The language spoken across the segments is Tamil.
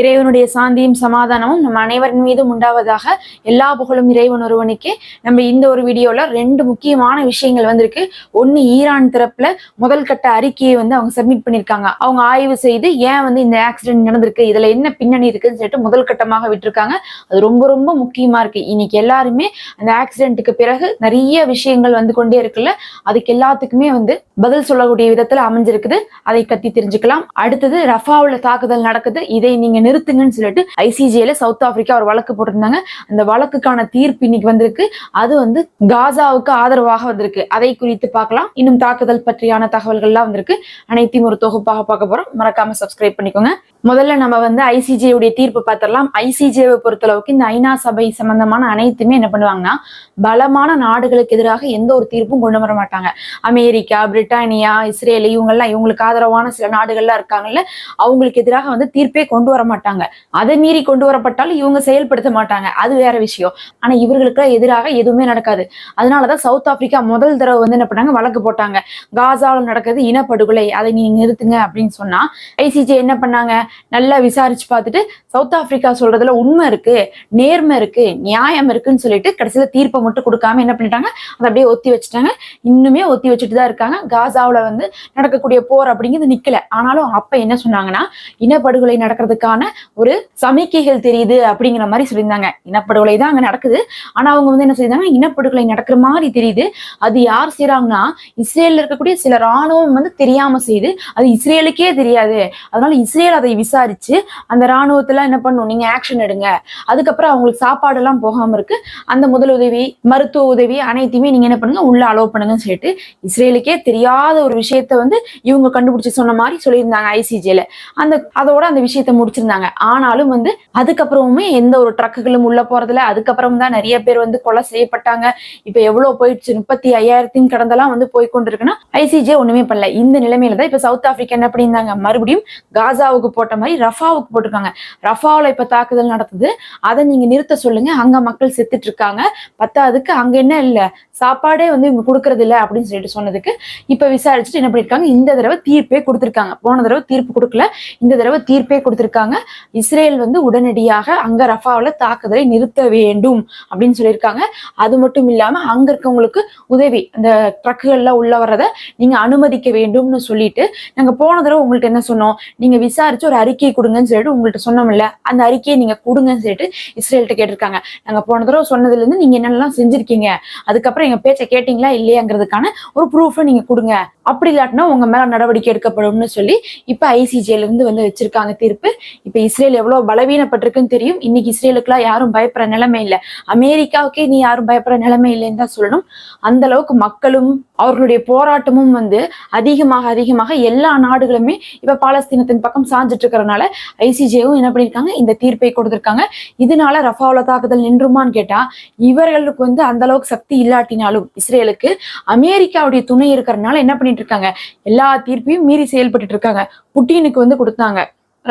இறைவனுடைய சாந்தியும் சமாதானமும் நம்ம அனைவரின் மீதும் உண்டாவதாக எல்லா புகழும் இறைவன் ஒருவனுக்கே. நம்ம இந்த ஒரு வீடியோல ரெண்டு முக்கியமான விஷயங்கள் வந்திருக்கு. ஒன்னு ஈரான் தரப்புல முதல் கட்ட அறிக்கையை வந்து அவங்க சப்மிட் பண்ணியிருக்காங்க. அவங்க ஆய்வு செய்து ஏன் வந்து இந்த ஆக்சிடென்ட் நடந்திருக்கு இதுல என்ன பின்னணி இருக்குன்னு சொல்லிட்டு முதல் கட்டமாக விட்டுருக்காங்க. அது ரொம்ப ரொம்ப முக்கியமா இருக்கு. இன்னைக்கு எல்லாருமே அந்த ஆக்சிடென்ட்டுக்கு பிறகு நிறைய விஷயங்கள் வந்து கொண்டே இருக்குல்ல அதுக்கு எல்லாத்துக்குமே வந்து பதில் சொல்லக்கூடிய விதத்துல அமைஞ்சிருக்குது. அதை கத்தி தெரிஞ்சுக்கலாம். அடுத்தது ரஃபாவுல தாக்குதல் நடக்குது. இதை நீங்க நிறுத்துங்கன்னு சொல்லிட்டு ஐசிஜேல சவுத் ஆப்பிரிக்கா ஒரு வழக்கு போட்டிருந்தாங்க. அந்த வழக்குக்கான தீர்ப்பு இன்னைக்கு வந்திருக்கு. அது வந்து காசாவுக்கு ஆதரவாக வந்திருக்கு. அதை குறித்து பார்க்கலாம். இன்னும் தாக்குதல் பற்றியான தகவல்கள்லாம் வந்திருக்கு. அனைத்தையும் ஒரு தொகுப்பாக பார்க்க போறோம். மறக்காம சப்ஸ்கிரைப் பண்ணிக்கோங்க. முதல்ல நம்ம வந்து ஐசிஜேவுடைய தீர்ப்பு பார்த்துடலாம். ஐசிஜேவை பொறுத்தளவுக்கு இந்த ஐநா சபை சம்பந்தமான அனைத்துமே என்ன பண்ணுவாங்கன்னா பலமான நாடுகளுக்கு எதிராக எந்த ஒரு தீர்ப்பும் கொண்டு வர மாட்டாங்க. அமெரிக்கா பிரிட்டானியா இஸ்ரேல் இவங்கெல்லாம் இவங்களுக்கு ஆதரவான சில நாடுகள்லாம் இருக்காங்கல்ல அவங்களுக்கு எதிராக வந்து தீர்ப்பே கொண்டு வர மாட்டாங்க. அதை மீறி கொண்டு வரப்பட்டாலும் இவங்க செயல்படுத்த மாட்டாங்க. அது வேற விஷயம். ஆனா இவர்களுக்கு எதிராக எதுவுமே நடக்காது. அதனாலதான் சவுத் ஆப்பிரிக்கா முதல் தடவை வந்து என்ன பண்ணாங்க? வழக்கு போட்டாங்க. காசாவில் நடக்கிறது இனப்படுகொலை. அதை நீங்க நிறுத்துங்க அப்படின்னு சொன்னா ஐசிஜே என்ன பண்ணாங்க? நல்லா விசாரிச்சு பார்த்துட்டு சவுத் ஆப்பிரிக்கா சொல்றதுல உண்மை இருக்கு நேர்மை இருக்கு நியாயம் இருக்குன்னு சொல்லிட்டு கடைசியில தீர்ப்பை மட்டும் கொடுக்காம என்ன பண்ணிட்டாங்க? அதை அப்படியே ஒத்தி வச்சுட்டாங்க. இன்னுமே ஒத்தி வச்சுட்டு தான் இருக்காங்க. காசாவில் வந்து நடக்கக்கூடிய போர் அப்படிங்கிறது நிக்கல. ஆனாலும் அப்ப என்ன சொன்னாங்கன்னா இனப்படுகொலை நடக்கிறதுக்கான ஒரு சமிக்கைகள் தெரியுது அப்படிங்கிற மாதிரி சொல்லியிருந்தாங்க. இனப்படுகொலை தான் அங்க நடக்குது. ஆனா அவங்க வந்து என்ன சொல்லியிருந்தாங்க? இனப்படுகொலை நடக்கிற மாதிரி தெரியுது. அது யார் செய்றாங்கன்னா இஸ்ரேல்ல இருக்கக்கூடிய சில ராணுவம் வந்து தெரியாம செய்யுது. அது இஸ்ரேலுக்கே தெரியாது. அதனால இஸ்ரேல் அதை விசாரிச்சு அந்த ராணுவத்துல என்ன பண்ணும்? நீங்க ஆக்ஷன் எடுங்க. அதுக்கப்புறம் அவங்களுக்கு சாப்பாடு எல்லாம் போகாம இருக்கு. அந்த முதலுதவி மருத்துவ உதவி அனைத்தையுமே நீங்க என்ன பண்ணுங்க? உள்ள அலோவ் பண்ணுங்கன்னு சொல்லிட்டு இஸ்ரேலுக்கே தெரியாத ஒரு விஷயத்த வந்து இவங்க கண்டுபிடிச்சு சொன்ன மாதிரி சொல்லியிருந்தாங்க ஐசிஜேல அந்த அதோட அந்த விஷயத்த முடிச்சிருந்தாங்க. ஆனாலும் வந்து அதுக்கப்புறமுமே எந்த ஒரு ட்ரக்குகளும் உள்ள போறதுல அதுக்கப்புறம் தான் நிறைய பேர் வந்து கொலை செய்யப்பட்டாங்க. இப்ப எவ்வளவு போயிடுச்சு? முப்பத்தி ஐயாயிரத்தையும் கடந்தெல்லாம் வந்து போய் கொண்டிருக்குன்னா ஐசிஜே ஒண்ணுமே பண்ணல. இந்த நிலைமையில தான் இப்ப சவுத் ஆப்பிரிக்கா என்ன பண்ணியிருந்தாங்க? மறுபடியும் காசாவுக்கு போட்ட மாதிரி ரஃபாவுக்கு போட்டிருக்காங்க. ரஃபாவில் இப்ப தாக்குதல் நடத்துது அதை நீங்க நிறுத்த சொல்லுங்க. அங்க மக்கள் செத்துட்டு இருக்காங்க. பத்தாவதுக்கு அங்க என்ன இல்ல? சாப்பாடே வந்து இவங்க கொடுக்கறது இல்லை அப்படின்னு சொல்லிட்டு சொன்னதுக்கு இப்ப விசாரிச்சுட்டு என்ன பண்ணிருக்காங்க? இந்த தடவை தீர்ப்பே கொடுத்திருக்காங்க. போன தடவை தீர்ப்பு கொடுக்கல. இந்த தடவை தீர்ப்பே கொடுத்திருக்காங்க. இஸ்ரேல் வந்து உடனடியாக அங்க ரஃபாவுல தாக்குதலை நிறுத்த வேண்டும் அப்படின்னு சொல்லியிருக்காங்க. அது மட்டும் இல்லாம அங்க இருக்கவங்களுக்கு உதவி அந்த ட்ரக்குகள்ல உள்ள வர்றதை நீங்க அனுமதிக்க வேண்டும்னு சொல்லிட்டு நாங்க போன தடவை உங்கள்கிட்ட என்ன சொன்னோம்? நீங்க விசாரிச்சு ஒரு அறிக்கை கொடுங்கன்னு சொல்லிட்டு உங்கள்ட்ட சொன்னோம்ல அந்த அறிக்கையை நீங்க கொடுங்கன்னு சொல்லிட்டு இஸ்ரேல்கிட்ட கேட்டிருக்காங்க. நாங்க போன தடவை சொன்னதுல இருந்து நீங்க என்னெல்லாம் செஞ்சிருக்கீங்க? அதுக்கப்புறம் எங்க பேச்சை கேட்டீங்களா இல்லையாங்கிறதுக்கான ஒரு ப்ரூஃபை நீங்க கொடுங்க. அப்படி இல்லாட்டினா உங்க மேல நடவடிக்கை எடுக்கப்படும்னு சொல்லி இப்ப ஐசிஜேல இருந்து வந்து வச்சிருக்காங்க தீர்ப்பு. இப்ப இஸ்ரேல் எவ்வளவு பலவீனப்பட்டிருக்குன்னு தெரியும். இன்னைக்கு இஸ்ரேலுக்குலாம் யாரும் பயப்படுற நிலைமை இல்லை. அமெரிக்காவுக்கே நீ யாரும் பயப்படுற நிலைமை இல்லைன்னு தான் சொல்லணும். அந்த அளவுக்கு மக்களும் அவர்களுடைய போராட்டமும் வந்து அதிகமாக அதிகமாக எல்லா நாடுகளுமே இப்ப பாலஸ்தீனத்தின் பக்கம் சாஞ்சிட்டு இருக்கிறனால ஐசிஜேவும் என்ன பண்ணிருக்காங்க? இந்த தீர்ப்பை கொடுத்திருக்காங்க. இதனால ரஃபாவுல தாக்குதல் நின்றுமான்னு கேட்டா இவர்களுக்கு வந்து அந்த அளவுக்கு சக்தி இல்லாட்டினாலும் இஸ்ரேலுக்கு அமெரிக்காவுடைய துணை இருக்கிறதுனால என்ன பண்ணிட்டு இருக்காங்க. எல்லா தீர்ப்பையும் மீறி செயல்பட்டு இருக்காங்க. புட்டினுக்கு வந்து கொடுத்தாங்க.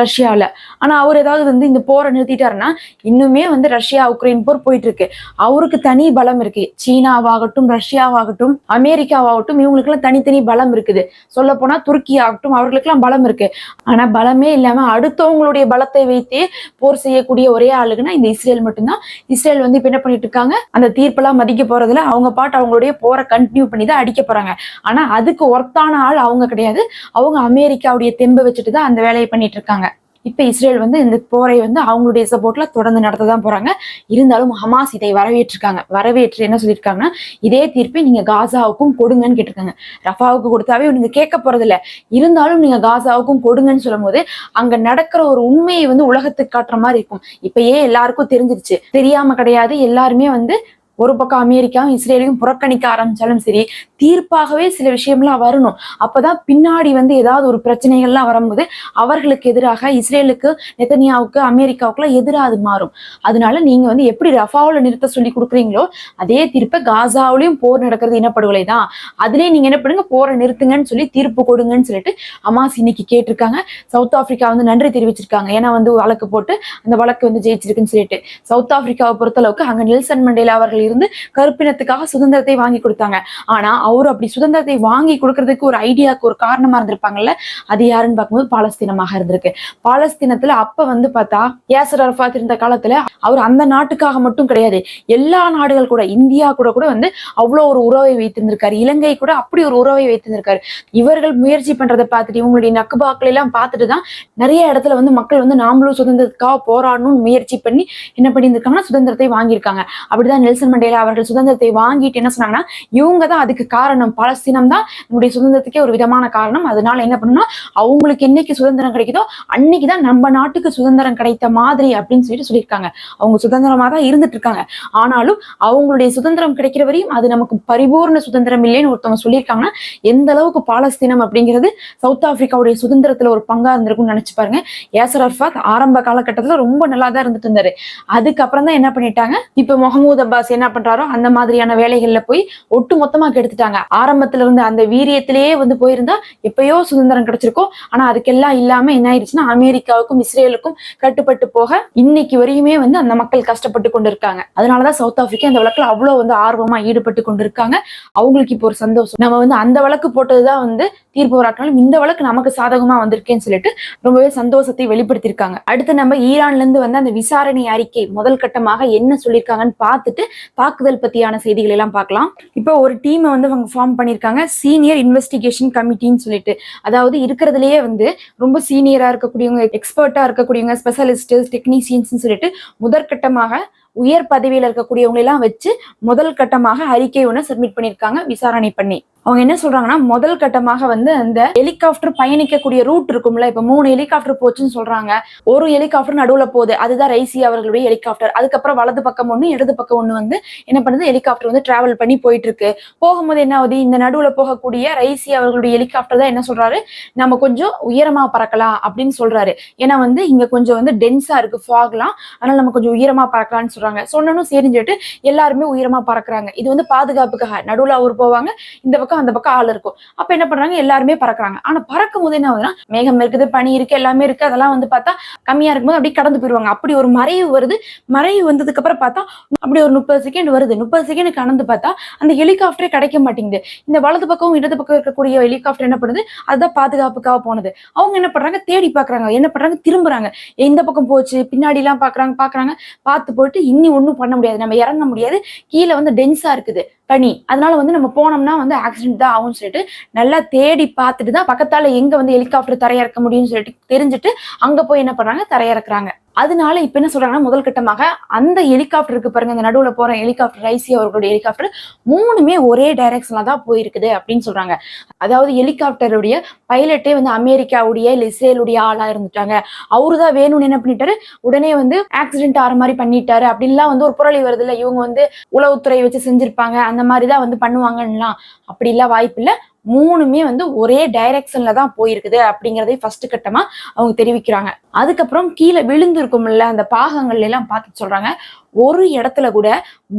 ரஷ்யாவில். ஆனா அவர் ஏதாவது வந்து இந்த போரை நிறுத்திட்டாருன்னா இன்னுமே வந்து ரஷ்யா உக்ரைன் போர் போயிட்டு இருக்கு அவருக்கு தனி பலம் இருக்கு. சீனாவாகட்டும் ரஷ்யாவாகட்டும் அமெரிக்காவாகட்டும் இவங்களுக்குலாம் தனித்தனி பலம் இருக்குது. சொல்ல போனா துருக்கி ஆகட்டும் அவர்களுக்கெல்லாம் பலம் இருக்கு. ஆனா பலமே இல்லாம அடுத்தவங்களுடைய பலத்தை வைத்தே போர் செய்யக்கூடிய ஒரே ஆளுக்குன்னா இந்த இஸ்ரேல் மட்டும்தான். இஸ்ரேல் வந்து இப்ப என்ன பண்ணிட்டு இருக்காங்க? அந்த தீர்ப்பெல்லாம் மதிக்க போறதுல அவங்க பாட்டு அவங்களுடைய போரை கண்டினியூ பண்ணி தான் அடிக்க போறாங்க. ஆனா அதுக்கு ஒர்த்தான ஆள் அவங்க கிடையாது. அவங்க அமெரிக்காவுடைய தெம்பை வச்சுட்டு தான் அந்த வேலையை பண்ணிட்டு இருக்காங்க. இப்ப இஸ்ரேல் வந்து இந்த போரை வந்து அவங்களுடைய சப்போர்ட்ல தொடர்ந்து நடத்த தான் போறாங்க. இருந்தாலும் ஹமாஸ் இதை வரவேற்றிருக்காங்க. வரவேற்று என்ன சொல்லியிருக்காங்கன்னா இதே தீர்ப்பை நீங்க காசாவுக்கும் கொடுங்கன்னு கேட்டிருக்காங்க. ரஃபாவுக்கு கொடுத்தாவே நீங்க கேட்க போறது இல்ல இருந்தாலும் நீங்க காசாவுக்கும் கொடுங்கன்னு சொல்லும் போது அங்க நடக்கிற ஒரு உண்மையை வந்து உலகத்துக்கு காட்டுற மாதிரி இருக்கும். இப்பயே எல்லாருக்கும் தெரிஞ்சிருச்சு? தெரியாம கிடையாது. எல்லாருமே வந்து ஒரு பக்கம் அமெரிக்காவும் இஸ்ரேலையும் புறக்கணிக்க ஆரம்பிச்சாலும் சரி தீர்ப்பாகவே சில விஷயம்லாம் வரணும். அப்பதான் பின்னாடி வந்து ஏதாவது ஒரு பிரச்சனைகள்லாம் வரும்போது அவர்களுக்கு எதிராக இஸ்ரேலுக்கு நெத்தனியாவுக்கு அமெரிக்காவுக்குலாம் எதிராக அது மாறும். அதனால நீங்க வந்து எப்படி ரஃபாவில் நிறுத்த சொல்லி கொடுக்குறீங்களோ அதே தீர்ப்பை காசாவிலையும் போர் நடக்கிறது இனப்படுகொலை தான். அதுலயே நீங்க என்ன பண்ணுங்க போரை நிறுத்துங்கன்னு சொல்லி தீர்ப்பு கொடுங்கன்னு சொல்லிட்டு அமாஸ் இன்னைக்கு கேட்டிருக்காங்க. சவுத் ஆப்பிரிக்கா வந்து நன்றி தெரிவிச்சிருக்காங்க. ஏன்னா வந்து வழக்கு போட்டு அந்த வழக்கு வந்து ஜெயிச்சிருக்குன்னு சொல்லிட்டு. சவுத் ஆப்பிரிக்காவை பொறுத்தளவுக்கு அங்க நெல்சன் மண்டேலா அவர்கள் இருந்து கருப்பினத்துக்காக சுதந்திரத்தை வாங்கி கொடுத்தாங்க. ஆனா அவர் அப்படி சுதந்திரத்தை வாங்கி கொடுக்கறதுக்கு ஒரு ஐடியாவுக்கு ஒரு காரணமா இருந்திருப்பாங்கல்ல? அது யாருன்னு பார்க்கும்போது பாலஸ்தீனமாக இருந்திருக்கு. பாலஸ்தீனத்துல அப்ப வந்து பார்த்தா யாசர் அரஃபாத் இருந்த காலத்துல அவர் அந்த நாட்டுக்காக மட்டும் கிடையாது. எல்லா நாடுகள் கூட இந்தியா கூட கூட வந்து அவ்வளோ ஒரு உறவை வைத்திருந்திருக்காரு. இலங்கை கூட அப்படி ஒரு உறவை வைத்திருந்திருக்காரு. இவர்கள் முயற்சி பண்றதை பார்த்துட்டு இவங்களுடைய நக்குபாக்களை எல்லாம் பார்த்துட்டு தான் நிறைய இடத்துல வந்து மக்கள் வந்து நாமளும் சுதந்திரத்துக்காக போராடணும்னு முயற்சி பண்ணி என்ன பண்ணியிருந்திருக்காங்கன்னா சுதந்திரத்தை வாங்கியிருக்காங்க. அப்படிதான் நெல்சன் மண்டேலா அவர்கள் சுதந்திரத்தை வாங்கிட்டு என்ன சொன்னாங்கன்னா இவங்க தான் அதுக்கு காரணம் பாலஸ்தீனம் தான் நம்முடைய சுதந்திரத்துக்கே ஒரு விதமான காரணம். அதனால என்ன பண்ணணும்னா அவங்களுக்கு என்னைக்கு சுதந்திரம் கிடைக்குதோ அன்னைக்கு தான் நம்ம நாட்டுக்கு சுதந்திரம் கிடைத்த மாதிரி அப்படின்னு சொல்லிட்டு சொல்லியிருக்காங்க. அவங்க சுதந்திரமா தான் இருந்துட்டு இருக்காங்க ஆனாலும் அவங்களுடைய சுதந்திரம் கிடைக்கிற வரையும் அது நமக்கு பரிபூர்ண சுதந்திரம் இல்லைன்னு ஒருத்தவங்க சொல்லியிருக்காங்கன்னா எந்த அளவுக்கு பாலஸ்தீனம் அப்படிங்கிறது சவுத் ஆப்பிரிக்காவுடைய சுதந்திரத்துல ஒரு பங்கா இருந்திருக்கும்னு நினைச்சு பாருங்க. ஏசர் அர்ஃபாத் ஆரம்ப காலகட்டத்துல ரொம்ப நல்லா தான் இருந்துட்டு இருந்தாரு. அதுக்கப்புறம் தான் என்ன பண்ணிட்டாங்க? இப்ப முகமது அப்பாஸ் என்ன பண்றாரோ அந்த மாதிரியான வேலைகள்ல போய் ஒட்டு மொத்தமா கெடுத்துட்டாங்க. ஆரம்பத்துல இருந்த அந்த வீரியத்திலேயே வந்து போயிருந்தா எப்பயோ சுதந்திரம் கிடைச்சிருக்கும். ஆனா அதுக்கெல்லாம் இல்லாம என்ன ஆயிடுச்சுன்னா அமெரிக்காவுக்கும் இஸ்ரேலுக்கும் கட்டுப்பட்டு போக இன்னைக்கு வரையுமே வந்து அந்த மக்கள் கஷ்டப்பட்டு கொண்டு இருக்காங்க அதனாலதான் சவுத் ஆப்பிரிக்கா அந்த வழக்குல அவ்வளவு வந்து ஆர்வமா ஈடுபட்டு கொண்டு இருக்காங்க அவங்களுக்கு இப்போ ஒரு சந்தோஷம். நம்ம வந்து அந்த வழக்கு போட்டதுதான் வந்து தீர்ப்பு வராட்டினாலும் இந்த வழக்கு நமக்கு சாதகமா வந்திருக்கேன்னு சொல்லிட்டு ரொம்பவே சந்தோஷத்தை வெளிப்படுத்தியிருக்காங்க. அடுத்து நம்ம ஈரான்ல இருந்து வந்து அந்த விசாரணை அறிக்கை முதல் கட்டமாக என்ன சொல்லியிருக்காங்கன்னு பார்த்துட்டு தாக்குதல் பத்தியான செய்திகள் எல்லாம் பார்க்கலாம். இப்போ ஒரு டீமை வந்து அவங்க ஃபார்ம் பண்ணியிருக்காங்க சீனியர் இன்வெஸ்டிகேஷன் கமிட்டின்னு சொல்லிட்டு. அதாவது இருக்கிறதுலயே வந்து ரொம்ப சீனியராக இருக்கக்கூடியவங்க எக்ஸ்பர்ட்டாக இருக்கக்கூடியவங்க ஸ்பெஷலிஸ்ட்டு டெக்னீசியன்ஸ்னு சொல்லிட்டு முதற்கட்டமாக உயர் பதவியில இருக்கக்கூடியவங்களெல்லாம் வச்சு முதல் கட்டமாக அறிக்கை ஒன்று சப்மிட் பண்ணியிருக்காங்க விசாரணை பண்ணி. அவங்க என்ன சொல்றாங்கன்னா முதல் கட்டமாக வந்து அந்த ஹெலிகாப்டர் பயணிக்கக்கூடிய ரூட் இருக்கும்ல இப்ப மூணு ஹெலிகாப்டர் போச்சுன்னு சொல்றாங்க. ஒரு ஹெலிகாப்டர் நடுவுல போகுது அதுதான் ரைசி அவர்களுடைய ஹெலிகாப்டர் அதுக்கப்புறம் வலது பக்கம் ஒண்ணு இடது பக்கம் ஒண்ணு வந்து என்ன பண்ணுது ஹெலிகாப்டர் வந்து டிராவல் பண்ணி போயிட்டு இருக்கு போகும்போது என்ன ஆகுது இந்த நடுவுல போகக்கூடிய ரைசி அவர்களுடைய ஹெலிகாப்டர் தான் என்ன சொல்றாரு நம்ம கொஞ்சம் உயரமா பறக்கலாம் அப்படின்னு சொல்றாரு. ஏன்னா வந்து இங்க கொஞ்சம் வந்து டென்ஸா இருக்கு ஃபாக்லாம் அதனால நம்ம கொஞ்சம் உயரமா பறக்கலாம்னு சொல்றாங்க. சொன்னனும் சரின்னு சொல்லிட்டு எல்லாருமே உயரமா பறக்குறாங்க. இது வந்து பாதுகாப்புக்காக நடுவுல அவர் போவாங்க இந்த பக்கம் அந்த பக்கம் ஆள் இருக்கும். அப்ப என்ன பண்றாங்க? எல்லாருமே பறக்குறாங்க. ஆனா பறக்கும் போது என்ன ஆகுதுன்னா மேகம் இருக்குது பனி இருக்கு எல்லாமே இருக்கு. அதெல்லாம் வந்து பார்த்தா கம்மியா இருக்கும்போது அப்படியே கடந்து போயிருவாங்க. அப்படி ஒரு மறைவு வருது. மறைவு வந்ததுக்கு அப்புறம் பார்த்தா அப்படி ஒரு முப்பது செகண்ட் வருது. முப்பது செகண்ட் கடந்து பார்த்தா அந்த ஹெலிகாப்டரே கிடைக்க மாட்டேங்குது. இந்த வலது பக்கம் இடது பக்கம் இருக்கக்கூடிய ஹெலிகாப்டர் என்ன பண்ணுது? அதுதான் பாதுகாப்புக்காக போனது. அவங்க என்ன பண்றாங்க? தேடி பாக்குறாங்க என்ன பண்றாங்க? திரும்புறாங்க. இந்த பக்கம் போச்சு பின்னாடி எல்லாம் பாக்குறாங்க பாக்குறாங்க பார்த்து போயிட்டு இன்னி ஒன்றும் பண்ண முடியாது. நம்ம இறங்க முடியாது. கீழே வந்து டென்ஸா இருக்குது. பனி அதனால வந்து நம்ம போனோம்னா வந்து ஆக்சிடென்ட் தான் ஆகும்னு சொல்லிட்டு நல்லா தேடி பார்த்துட்டு தான் பக்கத்தால எங்க வந்து ஹெலிகாப்டர் தரையிறக்க முடியும்னு சொல்லிட்டு தெரிஞ்சுட்டு அங்க போய் என்ன பண்றாங்க? தரையிறக்குறாங்க. அதனால இப்ப என்ன சொல்றாங்கன்னா முதல் கட்டமாக அந்த ஹெலிகாப்டருக்கு பாருங்க இந்த நடுவுல போற ஹெலிகாப்டர் ஐசி அவர்களுடைய ஹெலிகாப்டர் மூணுமே ஒரே டைரக்ஷன்ல தான் போயிருக்குது அப்படின்னு சொல்றாங்க. அதாவது ஹெலிகாப்டருடைய பைலட்டே வந்து அமெரிக்காவுடைய இல்ல இஸ்ரேலுடைய ஆளா இருந்துட்டாங்க. அவரு தான் வேணும்னு என்ன பண்ணிட்டாரு? உடனே வந்து ஆக்சிடென்ட் ஆற மாதிரி பண்ணிட்டாரு. அப்படின்லாம் வந்து ஒரு புரளி வருது இல்ல. இவங்க வந்து உளவுத்துறை வச்சு செஞ்சிருப்பாங்க. அந்த மாதிரி தான் வந்து பண்ணுவாங்கலாம் அப்படிலாம் வாய்ப்பு இல்ல. மூணுமே வந்து ஒரே டைரக்ஷன்ல தான் போயிருக்குது அப்படிங்கிறதே ஃபர்ஸ்ட் கட்டமா அவங்க தெரிவிக்கிறாங்க. அதுக்கப்புறம் கீழே விழுந்து இருக்கும்ல அந்த பாகங்கள்ல எல்லாம் பார்த்து சொல்றாங்க. ஒரு இடத்துல கூட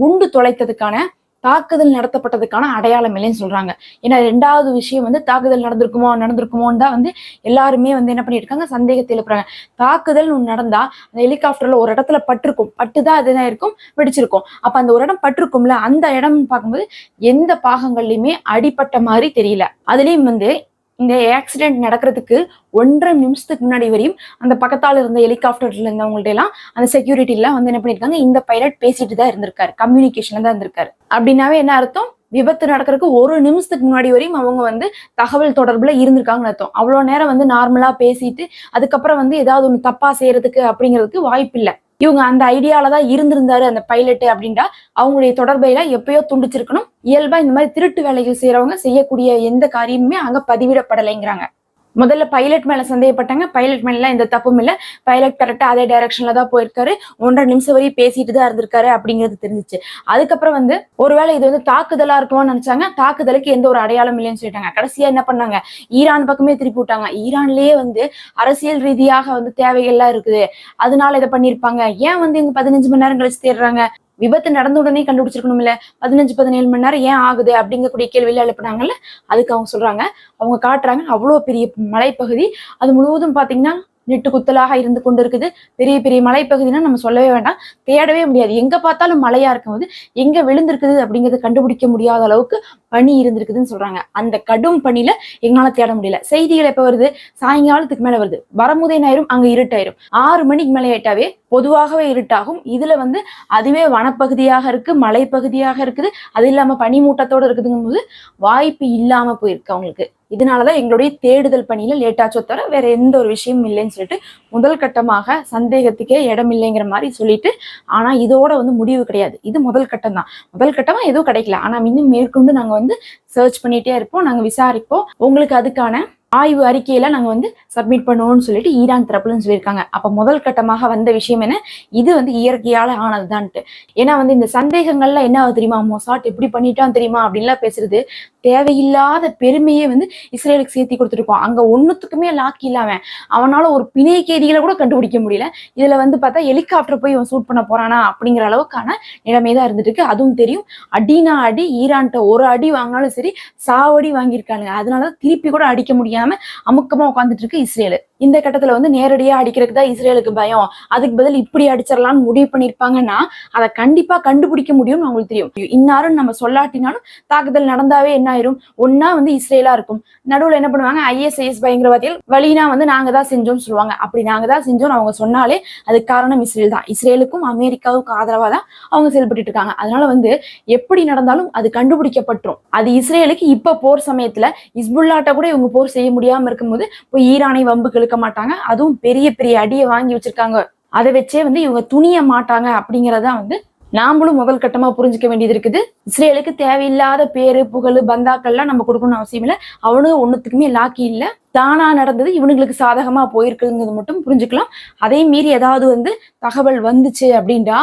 குண்டு தொலைத்ததுக்கான தாக்குதல் நடத்தப்பட்டதுக்கான அடையாளம் இல்லைன்னு சொல்றாங்க. ஏன்னா ரெண்டாவது விஷயம் வந்து தாக்குதல் நடந்திருக்குமோ நடந்திருக்குமோன்னு தான் வந்து எல்லாருமே வந்து என்ன பண்ணியிருக்காங்க சந்தேகத்தை எழுப்புறாங்க. தாக்குதல் ஒன்று நடந்தா அந்த ஹெலிகாப்டர்ல ஒரு இடத்துல பட்டிருக்கும். பட்டுதான் அது என்ன இருக்கும் வெடிச்சிருக்கும். அப்ப அந்த ஒரு இடம் பட்டிருக்கும்ல அந்த இடம் பார்க்கும்போது எந்த பாகங்கள்லயுமே அடிப்பட்ட மாதிரி தெரியல. அதுலயும் வந்து இந்த ஆக்சிடென்ட் நடக்கிறதுக்கு ஒன்றரை நிமிஷத்துக்கு முன்னாடி வரையும் அந்த பக்கத்தால் இருந்த ஹெலிகாப்டர்ல இருந்தவங்கள்ட்ட எல்லாம் அந்த செக்யூரிட்டி வந்து என்ன பண்ணிருக்காங்க இந்த பைலட் பேசிட்டு தான் இருந்திருக்காரு கம்யூனிகேஷன்ல தான் இருந்திருக்காரு. அப்படின்னாவே என்ன அர்த்தம்? விபத்து நடக்கிறதுக்கு ஒரு நிமிஷத்துக்கு முன்னாடி வரையும் அவங்க வந்து தகவல் தொடர்புல இருந்திருக்காங்கன்னு அர்த்தம். அவ்வளோ நேரம் வந்து நார்மலா பேசிட்டு அதுக்கப்புறம் வந்து ஏதாவது ஒன்று தப்பா செய்யறதுக்கு அப்படிங்கிறதுக்கு வாய்ப்பு இல்லை இவங்க அந்த ஐடியால தான் இருந்திருந்தாரு அந்த பைலட்டு அப்படின்றா. அவங்களுடைய தொடர்பையில எப்பயோ துண்டிச்சிருக்கணும். இயல்பா இந்த மாதிரி திருட்டு வேலைகள் செய்யறவங்க செய்யக்கூடிய எந்த காரியமுமே அங்க பதிவிடப்படலைங்கிறாங்க. முதல்ல பைலட் மேல சந்தேகப்பட்டாங்க. பைலட் மேல எந்த தப்பும் இல்ல. பைலட் கரெக்டா அதே டைரக்ஷன்ல தான் போயிருக்காரு. ஒன்றரை நிமிஷம் வரையும் பேசிட்டு தான் இருந்திருக்காரு அப்படிங்கிறது தெரிஞ்சிச்சு. அதுக்கப்புறம் வந்து ஒருவேளை இது வந்து தாக்குதலா இருக்கும்னு நினைச்சாங்க. தாக்குதலுக்கு எந்த ஒரு அடையாளம் இல்லைன்னு சொல்லிட்டாங்க. கடைசியா என்ன பண்ணாங்க? ஈரான் பக்கமே திருப்பி விட்டாங்க. ஈரான்லயே வந்து அரசியல் ரீதியாக வந்து தேவைகள்லாம் இருக்குது. அதனால இதை பண்ணிருப்பாங்க ஏன் வந்து இங்க பதினஞ்சு மணி நேரம் கழிச்சு தேடுறாங்க? விபத்து நடந்த உடனே கண்டுபிடிச்சிருக்கணும் இல்ல பதினஞ்சு பதினேழு மணி நேரம் ஏன் ஆகுது அப்படிங்கக்கூடிய கேள்வியில எழுப்புனாங்கல்ல? அதுக்கு அவங்க சொல்றாங்க. அவங்க காட்டுறாங்க. அவ்வளோ பெரிய மலைப்பகுதி. அது முழுவதும் பாத்தீங்கன்னா நெட்டு குத்தலாக இருந்து கொண்டு இருக்குது பெரிய பெரிய மலைப்பகுதினா நம்ம சொல்லவே வேண்டாம். தேடவே முடியாது. எங்க பார்த்தாலும் மழையா இருக்கும்போது எங்க விழுந்திருக்குது அப்படிங்கறத கண்டுபிடிக்க முடியாத அளவுக்கு பனி இருந்திருக்குதுன்னு சொல்றாங்க. அந்த கடும் பனியில எங்களால தேட முடியல. செய்திகள் எப்ப வருது? சாயங்காலத்துக்கு மேல வருது. வரமுதே நேரம் அங்க இருட்டாயிரும். ஆறு மணிக்கு மேலே ஆயிட்டாவே பொதுவாகவே இருட்டாகும். இதுல வந்து அதுவே வனப்பகுதியாக இருக்கு மலைப்பகுதியாக இருக்குது. அது இல்லாம பனிமூட்டத்தோட இருக்குதுங்கும் போது வாய்ப்பு இல்லாம போயிருக்கு அவங்களுக்கு. இதனாலதான் எங்களுடைய தேடுதல் பணியில லேட்டாச்சோ தவிர வேற எந்த ஒரு விஷயமும் இல்லைன்னு சொல்லிட்டு முதல் கட்டமாக சந்தேகத்துக்கே இடம் இல்லைங்கிற மாதிரி சொல்லிட்டு ஆனா இதோட வந்து முடிவு கிடையாது. இது முதல் கட்டம் தான். முதல் கட்டமா எதுவும் கிடைக்கல. ஆனா இன்னும் மேற்கொண்டு நாங்க வந்து சர்ச் பண்ணிட்டே இருப்போம் நாங்க விசாரிப்போம். உங்களுக்கு அதுக்கான ஆய்வு அறிக்கையில நாங்க வந்து சப்மிட் பண்ணுவோம்னு சொல்லிட்டு ஈரான் தரப்புலன்னு சொல்லியிருக்காங்க. அப்ப முதல் கட்டமாக வந்த விஷயம் என்ன? இது வந்து இயற்கையால ஆனதுதான்ட்டு. ஏன்னா வந்து இந்த சந்தேகங்கள்ல என்ன ஆகுது தெரியுமா? மொசாட் எப்படி பண்ணிட்டான் தெரியுமா? அப்படின்லாம் பேசுறது தேவையில்லாத பெருமையே வந்து இஸ்ரேலுக்கு சேர்த்தி கொடுத்துருக்கோம். அங்க ஒன்றுத்துக்குமே லாக்கி இல்லாம அவனால ஒரு பிணை கேதிகளை கூட கண்டுபிடிக்க முடியல. இதுல வந்து பார்த்தா ஹெலிகாப்டர் போய் இவன் சூட் பண்ண போறானா அப்படிங்கிற அளவுக்கான நிலைமை தான் இருந்துட்டு இருக்கு அதுவும் தெரியும். அடினா அடி ஈரான்கிட்ட ஒரு அடி வாங்கினாலும் சரி சாவடி வாங்கியிருக்கானுங்க அதனால திருப்பி கூட அடிக்க முடியாம அமுக்கமா உட்காந்துட்டு இருக்கு இஸ்ரேலு. இந்த கட்டத்துல வந்து நேரடியா அடிக்கிறதுக்கு தான் இஸ்ரேலுக்கு பயம். அதுக்கு பதில் இப்படி அடிச்சிடலாம்னு முடிவு பண்ணிருப்பாங்கன்னா அதை கண்டிப்பா கண்டுபிடிக்க முடியும்னு அவங்களுக்கு தெரியும். இன்னாரும் நம்ம சொல்லாட்டினாலும் தாக்குதல் நடந்தாவே என்ன ஆயிரும். ஒன்னா வந்து இஸ்ரேலா இருக்கும். நடுவுல என்ன பண்ணுவாங்க? ஐஎஸ்ஐஎஸ் பயங்கரவாதிகள் வழினா வந்து நாங்க தான் செஞ்சோம்னு சொல்லுவாங்க. அப்படி நாங்க தான் செஞ்சோம்னு அவங்க சொன்னாலே அதுக்கு காரணம் இஸ்ரேல் தான். இஸ்ரேலுக்கும் அமெரிக்காவுக்கும் ஆதரவா தான் அவங்க செயல்பட்டு இருக்காங்க. அதனால வந்து எப்படி நடந்தாலும் அது கண்டுபிடிக்கப்பட்டுரும். அது இஸ்ரேலுக்கு இப்ப போர் சமயத்துல இஸ்புல்லாட்ட கூட இவங்க போர் செய்ய முடியாம இருக்கும்போது போய் ஈரானை வம்புக்கு இழுக்க மாட்டாங்க. அதுவும் பெரிய பெரிய அடியை வாங்கி வச்சிருக்காங்க. அதை வச்சே வந்து இவங்க துணிய மாட்டாங்க அப்படிங்கறதான் வந்து நாமளும் முதல் கட்டமா புரிஞ்சுக்க வேண்டியது இருக்குது. இஸ்ரேலுக்கு தேவையில்லாத பேரு புகழ் பந்தாக்கள்லாம் நம்ம கொடுக்கணும்னு அவசியம் இல்லை. அவனும் ஒண்ணுத்துக்குமே லாக்கி இல்ல. தானா நடந்தது இவனுங்களுக்கு சாதகமா போயிருக்குங்கிறது மட்டும் புரிஞ்சுக்கலாம். அதே மீறி ஏதாவது வந்து தகவல் வந்துச்சு அப்படின்றா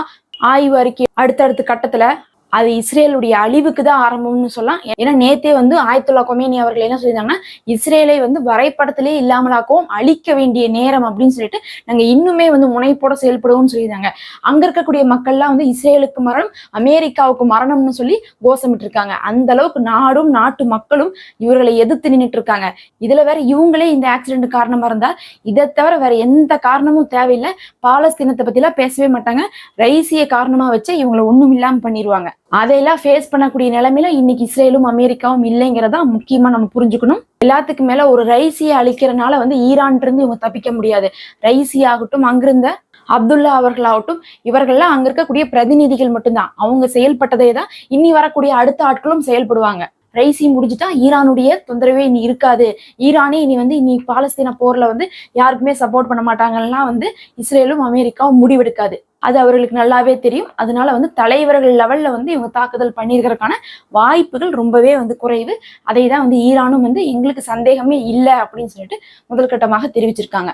ஆய்வு அறிக்கை அடுத்தடுத்த கட்டத்துல அது இஸ்ரேலுடைய அழிவுக்கு தான் ஆரம்பம்னு சொல்லலாம். ஏன்னா நேத்தே வந்து ஆயத்துல்லா கொமேனி அவர்கள் என்ன சொல்லியிருந்தாங்கன்னா இஸ்ரேலை வந்து வரைபடத்திலே இல்லாமலாக்கவும் அழிக்க வேண்டிய நேரம் அப்படின்னு சொல்லிட்டு நாங்க இன்னுமே வந்து முனைப்போட செயல்படுவோம்னு சொல்லியிருந்தாங்க. அங்க இருக்கக்கூடிய மக்கள்லாம் வந்து இஸ்ரேலுக்கு மரணம் அமெரிக்காவுக்கு மரணம்னு சொல்லி கோஷமிட்டு இருக்காங்க அந்த அளவுக்கு நாடும் நாட்டு மக்களும் இவர்களை எதிர்த்து நின்றுட்டு இருக்காங்க இதுல வேற இவங்களே இந்த ஆக்சிடென்ட் காரணமா இருந்தா இதை தவிர வேற எந்த காரணமும் தேவையில்லை. பாலஸ்தீனத்தை பத்திலாம் பேசவே மாட்டாங்க. ரைசிய காரணமா வச்சு இவங்களை ஒண்ணும் இல்லாம பண்ணிடுவாங்க அதையெல்லாம் ஃபேஸ் பண்ணக்கூடிய நிலைமையில இன்னைக்கு இஸ்ரேலும் அமெரிக்காவும் இல்லைங்கிறதா முக்கியமா நம்ம புரிஞ்சுக்கணும். எல்லாத்துக்கு மேல ஒரு ரைசியை அழிக்கிறனால வந்து ஈரான் இருந்து இவங்க தப்பிக்க முடியாது. ரைசி ஆகட்டும் அங்கிருந்த அப்துல்லா அவர்களாகட்டும் இவர்கள்லாம் அங்க இருக்கக்கூடிய பிரதிநிதிகள் மட்டும்தான். அவங்க செயல்பட்டதே தான். இனி வரக்கூடிய அடுத்த ஆட்களும் செயல்படுவாங்க. ரைசி முடிஞ்சுட்டா ஈரானுடைய தொந்தரவே இனி இருக்காது. ஈரானே இனி வந்து இனி பாலஸ்தீன போர்ல வந்து யாருக்குமே சப்போர்ட் பண்ண மாட்டாங்கன்னா வந்து இஸ்ரேலும் அமெரிக்காவும் முடிவெடுக்காது. அது அவர்களுக்கு நல்லாவே தெரியும். அதனால வந்து தலைவர்கள் லெவல்ல வந்து இவங்க தாக்குதல் பண்ணியிருக்கிறதுக்கான வாய்ப்புகள் ரொம்பவே வந்து குறைவு. அதை தான் வந்து ஈரானும் வந்து எங்களுக்கு சந்தேகமே இல்லை அப்படின்னு சொல்லிட்டு முதல்கட்டமாக தெரிவிச்சிருக்காங்க.